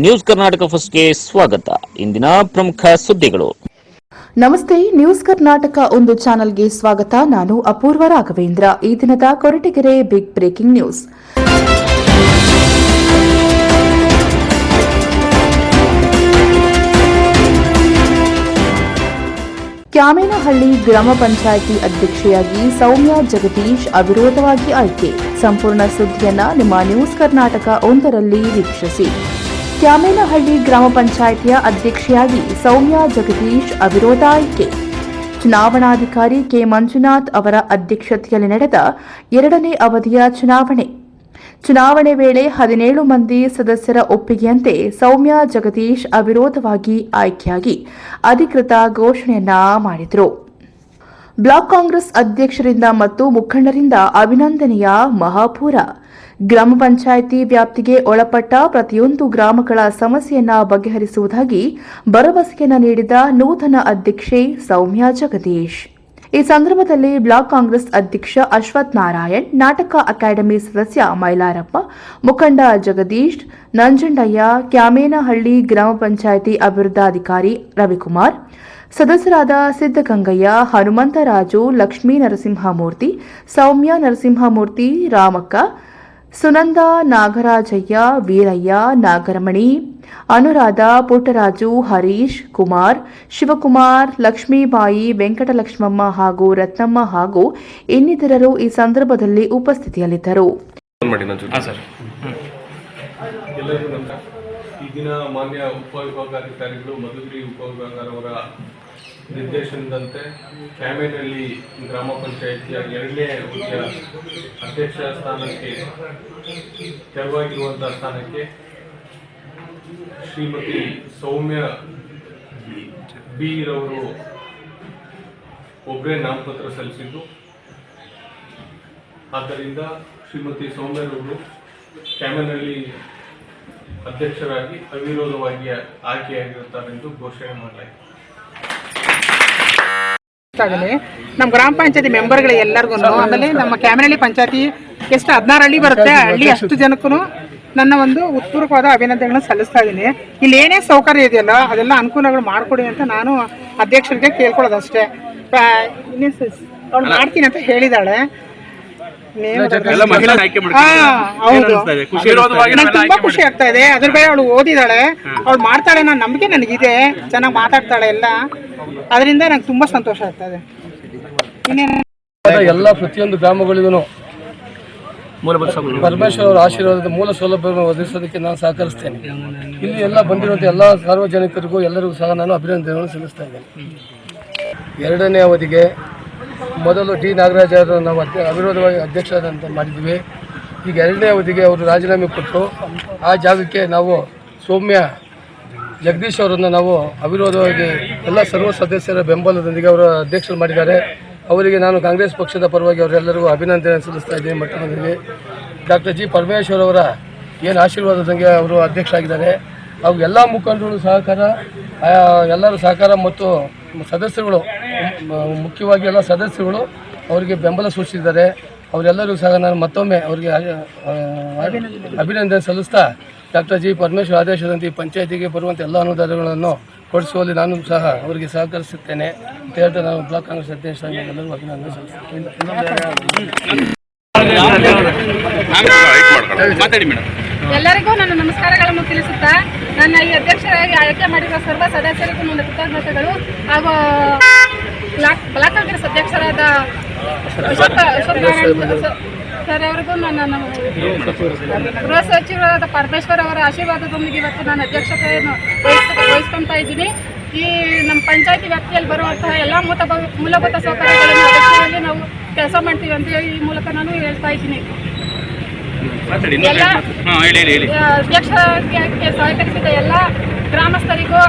News Karnataka ಫಸ್ಟ್ಗೆ ಸ್ವಾಗತ. ಇಂದಿನ ಪ್ರಮುಖ ಸುದ್ದಿಗಳು. ನಮಸ್ತೆ, ನ್ಯೂಸ್ ಕರ್ನಾಟಕ ಒಂದು ಚಾನೆಲ್ಗೆ ಸ್ವಾಗತ. ನಾನು ಅಪೂರ್ವ ರಾಘವೇಂದ್ರ. ಈ ದಿನದ Koratagere big breaking news. Kyamenahalli ಗ್ರಾಮ ಪಂಚಾಯಿತಿ ಅಧ್ಯಕ್ಷೆಯಾಗಿ ಸೌಮ್ಯ ಜಗದೀಶ್ ಅವಿರೋಧವಾಗಿ ಆಯ್ಕೆ. ಸಂಪೂರ್ಣ ಸುದ್ದಿಯನ್ನ ನಿಮ್ಮ ನ್ಯೂಸ್ ಕರ್ನಾಟಕ ಒಂದರಲ್ಲಿ ವೀಕ್ಷಿಸಿ. ಕ್ಯಾಮೇನಹಳ್ಳಿ ಗ್ರಾಮ ಪಂಚಾಯಿತಿಯ ಅಧ್ಯಕ್ಷೆಯಾಗಿ ಸೌಮ್ಯ ಜಗದೀಶ್ ಅವಿರೋಧ ಆಯ್ಕೆ. ಚುನಾವಣಾಧಿಕಾರಿ ಕೆ ಮಂಜುನಾಥ್ ಅವರ ಅಧ್ಯಕ್ಷತೆಯಲ್ಲಿ ನಡೆದ ಎರಡನೇ ಅವಧಿಯ ಚುನಾವಣೆ. ಚುನಾವಣೆ ವೇಳೆ ಹದಿನೇಳು ಮಂದಿ ಸದಸ್ಯರ ಒಪ್ಪಿಗೆಯಂತೆ ಸೌಮ್ಯ ಜಗದೀಶ್ ಅವಿರೋಧವಾಗಿ ಆಯ್ಕೆಯಾಗಿ ಅಧಿಕೃತ ಘೋಷಣೆಯನ್ನ ಮಾಡಿದರು. ಬ್ಲಾಕ್ ಕಾಂಗ್ರೆಸ್ ಅಧ್ಯಕ್ಷರಿಂದ ಮತ್ತು ಮುಖಂಡರಿಂದ ಅಭಿನಂದನೆಯ ಮಹಾಪೂರ. ಗ್ರಾಮ ಪಂಚಾಯಿತಿ ವ್ಯಾಪ್ತಿಗೆ ಒಳಪಟ್ಟ ಪ್ರತಿಯೊಂದು ಗ್ರಾಮಗಳ ಸಮಸ್ಯೆಯನ್ನ ಬಗೆಹರಿಸುವುದಾಗಿ ಭರವಸೆಯನ್ನ ನೀಡಿದ ನೂತನ ಅಧ್ಯಕ್ಷೆ ಸೌಮ್ಯ ಜಗದೀಶ್. ಈ ಸಂದರ್ಭದಲ್ಲಿ ಬ್ಲಾಕ್ ಕಾಂಗ್ರೆಸ್ ಅಧ್ಯಕ್ಷ ಅಶ್ವಥ್ ನಾರಾಯಣ್, ನಾಟಕ ಅಕಾಡೆಮಿ ಸದಸ್ಯ ಮೈಲಾರಪ್ಪ, ಮುಖಂಡ ಜಗದೀಶ್, ನಂಜಂಡಯ್ಯ, ಕ್ಯಾಮೇನಹಳ್ಳಿ ಗ್ರಾಮ ಪಂಚಾಯಿತಿ ಅಭಿವೃದ್ಧಾಧಿಕಾರಿ ರವಿಕುಮಾರ್, ಸದಸ್ಯರಾದ ಸಿದ್ದಗಂಗಯ್ಯ ಹನುಮಂತರಾಜು, ಲಕ್ಷ್ಮೀ ನರಸಿಂಹಮೂರ್ತಿ, ಸೌಮ್ಯ ನರಸಿಂಹಮೂರ್ತಿ, ರಾಮಕ್ಕ ಸುನಂದ ನಾಗರಾಜಯ್ಯ ವೀರಯ್ಯ ನಾಗರಮಣಿ ಅನುರಾಧ ಪುಟ್ಟರಾಜು ಹರೀಶ್ ಕುಮಾರ್ ಶಿವಕುಮಾರ್ ಲಕ್ಷ್ಮೀಬಾಯಿ ವೆಂಕಟಲಕ್ಷ್ಮಮ್ಮ ಹಾಗೂ ರತ್ನಮ್ಮ ಹಾಗೂ ಇನ್ನಿತರರು ಈ ಸಂದರ್ಭದಲ್ಲಿ ಉಪಸ್ಥಿತಿಯಲ್ಲಿದ್ದರು. ಈ ದಿನ ಸರ್. ಎಲ್ಲರಿಗೂ ನಮಸ್ಕಾರ. ಈಗಿನ ಮಾನ್ಯ ಉಪವಿಭಾಗಾಧಿಕಾರಿಗಳು ಮಧುಗಿರಿ ಉಪವಿಭಾಗರವರ ನಿರ್ದೇಶನದಂತೆ ಕ್ಯಾಮೆನಲ್ಲಿ ಗ್ರಾಮ ಪಂಚಾಯಿತಿಯ ಎರಡನೇ ಹುದ್ದೆಯ ಅಧ್ಯಕ್ಷ ಸ್ಥಾನಕ್ಕೆ, ತೆರವಾಗಿರುವಂತಹ ಸ್ಥಾನಕ್ಕೆ ಶ್ರೀಮತಿ ಸೌಮ್ಯ ಬಿ ರವರು ಒಬ್ಬರೇ ನಾಮಪತ್ರ ಸಲ್ಲಿಸಿದ್ದು. ಆದ್ದರಿಂದ ಶ್ರೀಮತಿ ಸೌಮ್ಯರವರು ಕ್ಯಾಮೆನಲ್ಲಿ ಅಧ್ಯಕ್ಷರಾಗಿ ಅವಿರೋಧವಾಗಿ ಆಯ್ಕೆಯಾಗಿರುತ್ತಾರೆಂದು ಘೋಷಣೆ ಮಾಡಲಾಯಿತು ನಮ್ಮ ಗ್ರಾಮ ಪಂಚಾಯತಿ ಮೆಂಬರ್ಗಳು ಎಲ್ಲರಿಗೂ ಆಮೇಲೆ ನಮ್ಮ ಕ್ಯಾಮರಹಳ್ಳಿ ಪಂಚಾಯತಿ ಎಷ್ಟು ಹದಿನಾರು ಹಳ್ಳಿ ಬರುತ್ತೆ ಹಳ್ಳಿ ಅಷ್ಟು ಜನಕ್ಕೂ ನನ್ನ ಒಂದು ಉತ್ಪೂರ್ವಕವಾದ ಅಭಿನಂದನೆಗಳನ್ನು ಸಲ್ಲಿಸ್ತಾ ಇದ್ದೀನಿ ಇಲ್ಲಿ ಏನೇ ಸೌಕರ್ಯ ಇದೆಯಲ್ಲ ಅದೆಲ್ಲ ಅನುಕೂಲಗಳು ಮಾಡಿಕೊಡಿ ಅಂತ ನಾನು ಅಧ್ಯಕ್ಷರಿಗೆ ಕೇಳ್ಕೊಳ್ಳೋದು ಅಷ್ಟೇ ಅವ್ಳು ಮಾಡ್ತೀನಿ ಅಂತ ಹೇಳಿದಾಳೆ. ನಂಗೆ ತುಂಬಾ ಖುಷಿ ಆಗ್ತಾ ಇದೆ. ಅದ್ರ ಬೇರೆ ಅವಳು ಓದಿದಾಳೆ ಅವಳು ಮಾಡ್ತಾಳೆ ನನ್ನ ನಂಬಿಕೆ ನನಗಿದೆ. ಚೆನ್ನಾಗಿ ಮಾತಾಡ್ತಾಳೆ ಎಲ್ಲ. ಅದರಿಂದ ನಂಗೆ ತುಂಬಾ ಸಂತೋಷ ಆಗ್ತಾ ಇದೆ. ಇನ್ನೇನು? ಎಲ್ಲ ಪ್ರತಿಯೊಂದು ಗ್ರಾಮಗಳಿಗೂ ಪರಮೇಶ್ವರ ಅವರ ಆಶೀರ್ವಾದದ ಮೂಲ ಸೌಲಭ್ಯವನ್ನು ಒದಗಿಸೋದಕ್ಕೆ ನಾನು ಸಹಕರಿಸ್ತೇನೆ. ಇಲ್ಲಿ ಎಲ್ಲ ಬಂದಿರುವಂಥ ಎಲ್ಲ ಸಾರ್ವಜನಿಕರಿಗೂ ಎಲ್ಲರಿಗೂ ಸಹ ನಾನು ಅಭಿನಂದನೆಗಳನ್ನು ಸಲ್ಲಿಸ್ತಾ ಇದ್ದೇನೆ. ಎರಡನೇ ಅವಧಿಗೆ ಮೊದಲು ಡಿ ನಾಗರಾಜ್ ಅವರು ನಾವು ಅಧ್ಯ ಅವಿರೋಧವಾಗಿ ಅಧ್ಯಕ್ಷರಂತೆ ಮಾಡಿದ್ವಿ. ಈಗ ಎರಡನೇ ಅವಧಿಗೆ ಅವರು ರಾಜೀನಾಮೆ ಕೊಟ್ಟು ಆ ಜಾಗಕ್ಕೆ ನಾವು ಸೌಮ್ಯ ಜಗದೀಶ್ ಅವರನ್ನು ನಾವು ಅವಿರೋಧವಾಗಿ ಎಲ್ಲ ಸರ್ವ ಸದಸ್ಯರ ಬೆಂಬಲದೊಂದಿಗೆ ಅವರು ಅಧ್ಯಕ್ಷರು ಮಾಡಿದ್ದಾರೆ. ಅವರಿಗೆ ನಾನು ಕಾಂಗ್ರೆಸ್ ಪಕ್ಷದ ಪರವಾಗಿ ಅವರೆಲ್ಲರಿಗೂ ಅಭಿನಂದನೆ ಸಲ್ಲಿಸ್ತಾ ಇದ್ದೀನಿ ಮಟ್ಟದಲ್ಲಿ ಡಾಕ್ಟರ್ ಜಿ ಪರಮೇಶ್ವರ್ ಅವರ ಏನು ಆಶೀರ್ವಾದದಂಗೆ ಅವರು ಅಧ್ಯಕ್ಷರಾಗಿದ್ದಾರೆ. ಹಾಗೂ ಎಲ್ಲ ಮುಖಂಡರು ಸಹಕಾರ ಎಲ್ಲರೂ ಸಹಕಾರ ಮತ್ತು ಸದಸ್ಯರುಗಳು ಮುಖ್ಯವಾಗಿ ಎಲ್ಲ ಸದಸ್ಯಗಳು ಅವರಿಗೆ ಬೆಂಬಲ ಸೂಚಿಸಿದ್ದಾರೆ. ಅವರೆಲ್ಲರೂ ಸಹ ನಾನು ಮತ್ತೊಮ್ಮೆ ಅವರಿಗೆ ಅಭಿನಂದನೆ ಸಲ್ಲಿಸ್ತಾ ಡಾಕ್ಟರ್ ಜಿ ಪರಮೇಶ್ವರ್ ಆದೇಶದಂತೆ ಈ ಪಂಚಾಯತಿಗೆ ಬರುವಂಥ ಎಲ್ಲ ಅನುದಾನಗಳನ್ನು ಕೊಡಿಸುವಲ್ಲಿ ನಾನು ಸಹ ಅವರಿಗೆ ಸಹಕರಿಸುತ್ತೇನೆ ಅಂತ ಹೇಳ್ತಾ ನಾನು ಬ್ಲಾಕ್ ಕಾಂಗ್ರೆಸ್ ಅಧ್ಯಕ್ಷ ಎಲ್ಲರಿಗೂ ಅಭಿನಂದನೆ ಸಲ್ಲಿಸುತ್ತೇನೆ ಎಲ್ಲರಿಗೂ ನನ್ನ ನಮಸ್ಕಾರಗಳನ್ನು ತಿಳಿಸುತ್ತಾ ನನ್ನ ಈ ಅಧ್ಯಕ್ಷರಾಗಿ ಆಯ್ಕೆ ಮಾಡಿರುವ ಸರ್ವ ಸದಸ್ಯರಿಗೂ ನನ್ನ ಕೃತಜ್ಞತೆಗಳು ಹಾಗೂ ಬ್ಲಾಕ್ ಅಧ್ಯಕ್ಷರಾದ ಸರ್ ಅವರಿಗೂ ನನ್ನ ಗೃಹ ಸಚಿವರಾದ ಪರಮೇಶ್ವರ್ ಅವರ ಆಶೀರ್ವಾದದೊಂದಿಗೆ ಇವತ್ತು ನಾನು ಅಧ್ಯಕ್ಷತೆಯನ್ನು ವಹಿಸ್ಕೊತಾ ಇದ್ದೀನಿ. ಈ ನಮ್ಮ ಪಂಚಾಯತಿ ವ್ಯಾಪ್ತಿಯಲ್ಲಿ ಬರುವಂತಹ ಎಲ್ಲ ಮೂಲ ಮೂಲಭೂತ ಸೌಕರ್ಯಗಳನ್ನು ಅಧ್ಯಕ್ಷರಲ್ಲಿ ನಾವು ಕೆಲಸ ಮಾಡ್ತೀವಿ ಅಂತ ಹೇಳಿ ಈ ಮೂಲಕ ನಾನು ಹೇಳ್ತಾ ಇದ್ದೀನಿ. ಎಲ್ಲ ಅಧ್ಯಕ್ಷರಿಗೆ ಸಹಕರಿಸಿದ ಎಲ್ಲ ಗ್ರಾಮಸ್ಥರಿಗೂ,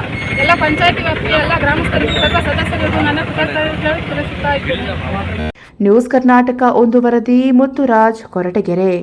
ಎಲ್ಲ ಪಂಚಾಯತಿ ವ್ಯಾಪ್ತಿಯ ಎಲ್ಲ ಗ್ರಾಮಸ್ಥರಿಗೂ, ಸರ್ವ ಸದಸ್ಯರಿಗೂ ನನ್ನ ಕೃತಜ್ಞತೆ ನ್ಯೂಸ್ ಕರ್ನಾಟಕ ಒಂದು ವರದಿ, ಮುತ್ತುರಾಜ್ ಕೊರಟಗೆರೆ.